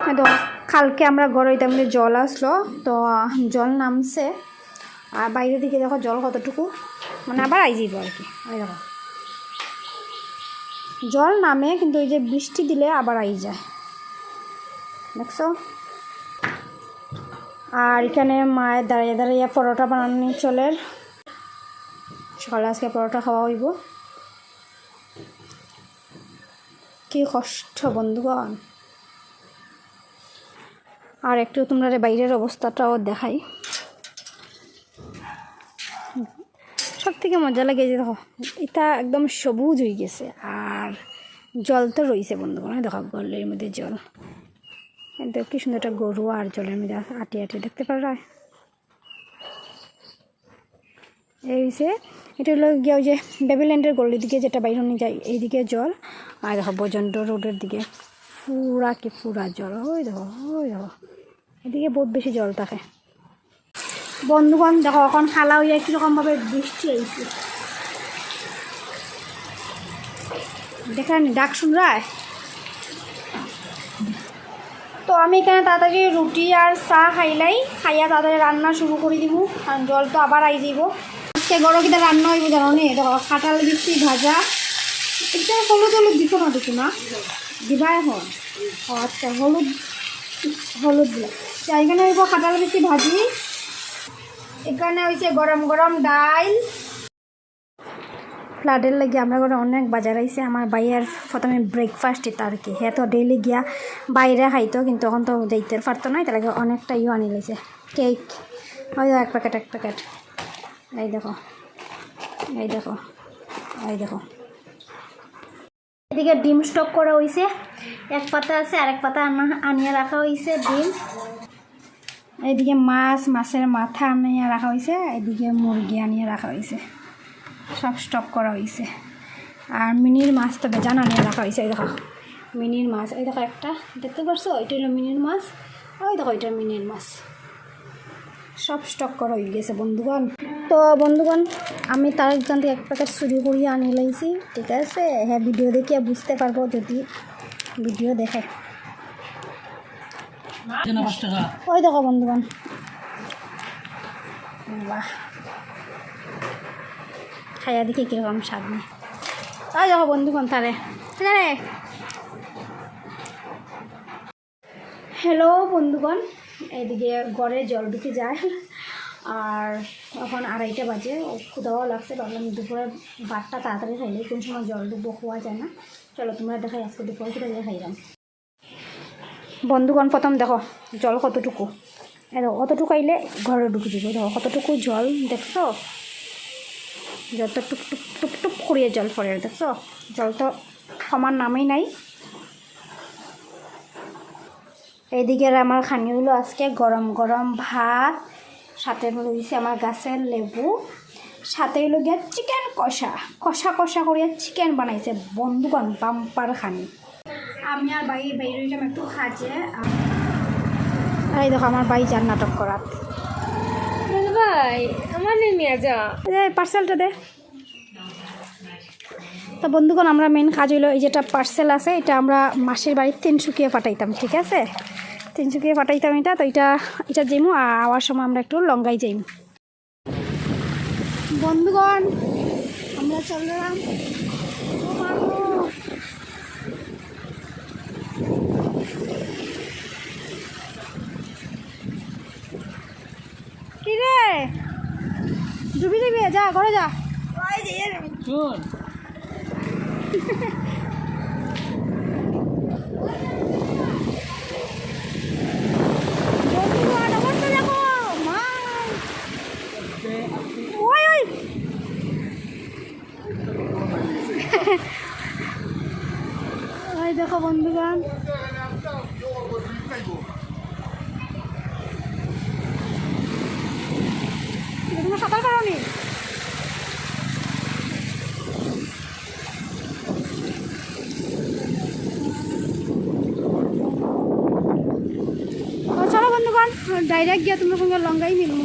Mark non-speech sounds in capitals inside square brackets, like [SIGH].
তো, কালকে আমরা গড়ে তেমনি জল আসলো, তো, জল নামছে। আর বাইরের দিকে দেখো জল কতটুকু মানে আবার আই যাইব আর কি। দেখো। জল নামে, কিন্তু ওই যে বৃষ্টি দিলে আবার আই যায়। দেখছ? আর এখানে মায়ের দাঁড়িয়ে দাঁড়িয়ে পরোটা বানানি চলের সকালে আজকে পরোটা খাওয়া হইব। কি কষ্ট বন্ধুগণ। আর একটু তোমরা বাইরের অবস্থাটাও দেখাই। সব থেকে মজা লাগে যে দেখো, এটা একদম সবুজ হয়ে গেছে আর জল তো রয়েছে বন্ধু এই দেখো গলের মধ্যে জল। কিন্তু কি সুন্দর একটা গরু আর জলের মধ্যে আটি আটি দেখতে পারা এই এটা হলো গিয়ে ওই যে বেবিল্যান্ডের গলির দিকে যেটা বাইরে নিয়ে যায়, এইদিকে জল। আর দেখো বজন্ড রোডের দিকে। পুরা কি পুরা জল, ওই দেখো ওই দেখো। এদিকে বহুত বেশি জল থাকে। বন্ধুগণ, দেখো, এখন খালা হইয়া কীরকমভাবে বৃষ্টি আইছে দেখেন, ডাক শুন রায়? তো আমি এখানে তাড়াতাড়ি রুটি আর চা খাইলাই খাইয়া তাড়াতাড়ি রান্না শুরু করে দিব, কারণ জল তো আবার আই দিব আজকে গরম কিনা রান্না হইব জানো নি? দেখো, কাঁঠাল দিচ্ছি ভাজা। এটা হলুদ হলুদ দিত না দিত না? দিবা এখন আচ্ছা হলুদ হলুদ দিলা আচ্ছা, এখানে হইব কাঁঠাল দিচ্ছি ভাজি। এখানে হয়েছে গরম গরম ডাল ফ্লাডের লাগে আমরা করে অনেক বাজার আইছে। আমার বাইয়ের প্রথমে ব্রেকফাস্ট এটা আর কি। হ্যাঁ তো ডেইলি গিয়া বাইরে খাইতো কিন্তু এখন তো যাইতে পারতো না। তার লাগে অনেকটা ইও আনি লাইছে। কেক। ওই এক প্যাকেট এক প্যাকেট। এই দেখো। এই দেখো। এই দেখো। এদিকে ডিম স্টক করা হয়েছে এক পাতা আছে, আরেক পাতা আনা- আনিয়ে রাখা হয়েছে ডিম। এইদিকে মাছ, মাছের মাথা আনিয়ে রাখা হয়েছে এদিকে মুরগি আনিয়ে রাখা হয়েছে সব স্টক করা হয়েছে আর মিনির মাছ তো বেজান আনিয়ে রাখা হয়েছে এই দেখো। মিনির মাছ, এই দেখো একটা, দেখতে পারছ? এটা হলো মিনির মাছ ওই দেখো এটা মিনির মাছ। সব স্টক করা হয়ে গেছে, বন্ধুগণ। তো বন্ধুগণ, আমি তার থেকে এক প্যাকেট চুরি করিয়ে আনি লাইছি। ঠিক আছে? হ্যাঁ ভিডিও দেখিয়ে বুঝতে পারব যদি ভিডিও দেখে। ওই দেখো বন্ধুগণ। বাহ। খাইয়া দেখি কীরকম স্বাদ নেই ওই দেখো বন্ধুগণ তারে। রে। হ্যালো বন্ধুগণ। এদিকে গড়ে জল ঢুকে যায়। আর এখন আড়াইটা বাজে ও ক্ষুদাও লাগছে, ভাবলাম দুপুরে ভাতটা তাড়াতাড়ি খাইলে কোন সময় জল ডুবো খোয়া যায় না। চলো তোমরা দেখাই আজকে দুপুরে খেতে দিয়ে খাইলাম। বন্ধুগণ, প্রথম দেখো, জল কতটুকু? দেখো, অতটুকু আইলে ঘরে ঢুকে দিব দেখো, কতটুকু জল দেখছ? জল তো টুক টুক টুক টুক করিয়ে জল পড়ে দেখছ? জল তো সমান নামেই নাই। এইদিকে আমার খানি হলো আজকে গরম গরম ভাত সাথে রয়েছে আমার গাছের লেবু। সাথে হলো গিয়া চিকেন কষা। কষা কষা করিয়া চিকেন বানাইছে। বন্ধুগণ বাম্পার খানি। আমি আর বাই বাইরে হইলাম একটু খাজে এই দেখো আমার বাই যার নাটক করাত। ভাই আমার নেমে যা এই পার্সেলটা দে। তো বন্ধুগণ আমরা মেন কাজ হইল এই যেটা পার্সেল আছে এটা আমরা মাসের বাড়ির তিনশুকিয়ে পাঠাইতাম ঠিক আছে? তিনশুকিয়ে পাঠাইতাম এটা তো এটা এটা যাইমু আর আওয়ার সময় আমরা একটু লঙ্গাই যাইম। বন্ধুগণ আমরা চললাম। ও কি রে ডুবি যাবি? যা ঘরে যা। বন্ধুগণ, [LAUGHS] ওই, ওই। ওই দেখো বন্ধুগণ তুমি সাঁতার কারণে চলো বন্ধুগণ ডাইরেক্ট গিয়ে তোমার সঙ্গে লঙ্গাই মিলবো